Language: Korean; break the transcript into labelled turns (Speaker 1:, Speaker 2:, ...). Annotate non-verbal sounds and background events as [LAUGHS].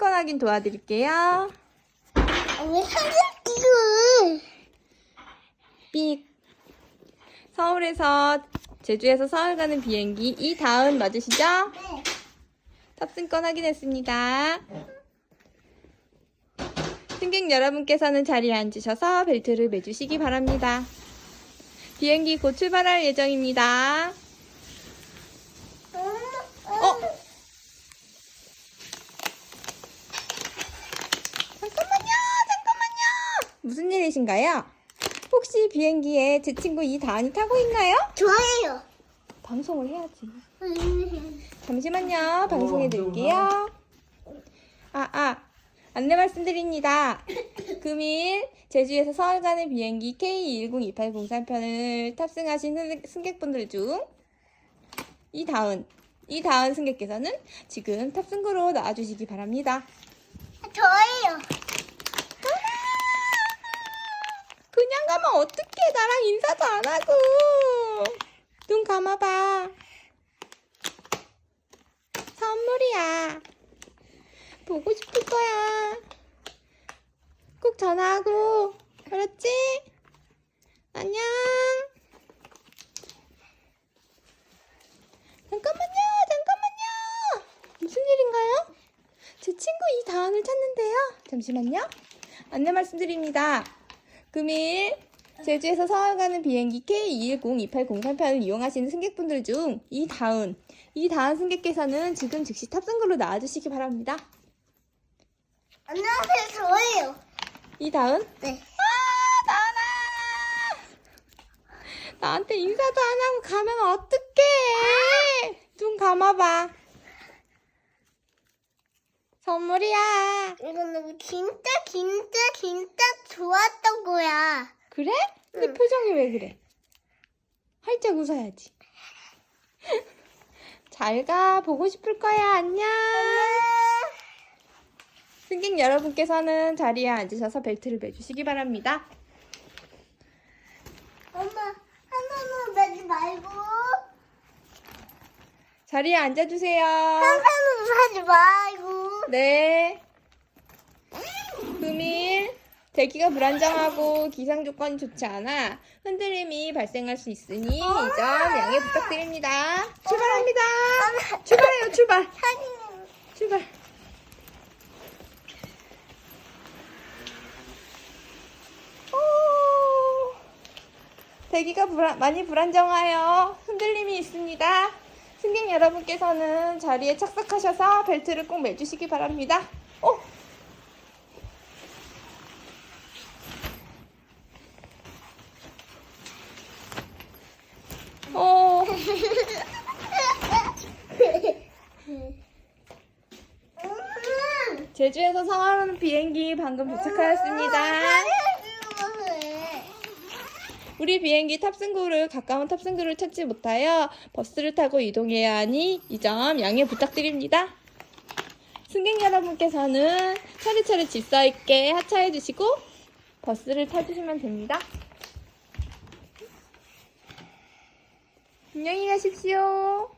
Speaker 1: 탑승권 확인 도와드릴게요.
Speaker 2: 왜 사진 찍어?
Speaker 1: 삑. 서울에서 제주에서 서울 가는 비행기 이다은 맞으시죠?
Speaker 2: 네.
Speaker 1: 탑승권 확인했습니다. 승객 여러분께서는 자리에 앉으셔서 벨트를 매주시기 바랍니다. 비행기 곧 출발할 예정입니다. 어? 잠깐만요, 잠깐만요. 일이신가요? 혹시 비행기에 제 친구 이다은이 타고 있나요?
Speaker 2: 좋아요.
Speaker 1: 방송을 해야지. [LAUGHS] 잠시만요. 방송해 드릴게요. 아, 아. 안내 말씀드립니다. 금일 제주에서 서울 가는 비행기 K2102803편을 탑승하신 승- 승객분들 중 이다은, 이다은 승객께서는 지금 탑승구로 나와주시기 바랍니다.
Speaker 2: 좋아요.
Speaker 1: 그냥 가면 어떡해. 나랑 인사도 안 하고. 눈 감아봐. 선물이야. 보고 싶을 거야. 꼭 전화하고. 그렇지? 안녕. 잠깐만요. 잠깐만요. 무슨 일인가요? 제 친구 이다은을 찾는데요. 잠시만요. 안내 말씀드립니다. 금일 제주에서 서울 가는 비행기 K2102803편을 이용하시는 승객분들 중 이다은, 이다은 승객께서는 지금 즉시 탑승구로 나와주시기 바랍니다.
Speaker 2: 안녕하세요. 좋아요.
Speaker 1: 이다은?
Speaker 2: 네.
Speaker 1: 아, 다은아! 나한테 인사도 안 하고 가면 어떡해! 눈 감아봐. 선물이야.
Speaker 2: 이거는 진짜 진짜 진짜 좋았던 거야.
Speaker 1: 그래? 근데
Speaker 2: 응.
Speaker 1: 표정이 왜 그래? 활짝 웃어야지. [LAUGHS] 잘 가. 보고 싶을 거야. 안녕. 승객 여러분께서는 자리에 앉으셔서 벨트를 매주시기 바랍니다.
Speaker 2: 엄마 하나는 매지 말고
Speaker 1: 자리에 앉아주세요.
Speaker 2: 하나는 하지 말고.
Speaker 1: 네. 금일 대기가 불안정하고 기상 조건이 좋지 않아 흔들림이 발생할 수 있으니 이 점 양해 부탁드립니다. 출발합니다. 출발해요, 출발. 출발. 오, 대기가 불안, 많이 불안정하여 흔들림이 있습니다. 승객 여러분께서는 자리에 착석하셔서 벨트를 꼭 매주시기 바랍니다. 오! 오, 제주에서 오는 비행기 방금 도착하였습니다. 우리 비행기 탑승구를 가까운 탑승구를 찾지 못하여 버스를 타고 이동해야 하니 이 점 양해 부탁드립니다. 승객 여러분께서는 차례차례 질서 있게 하차해 주시고 버스를 타주시면 됩니다. 안녕히 가십시오.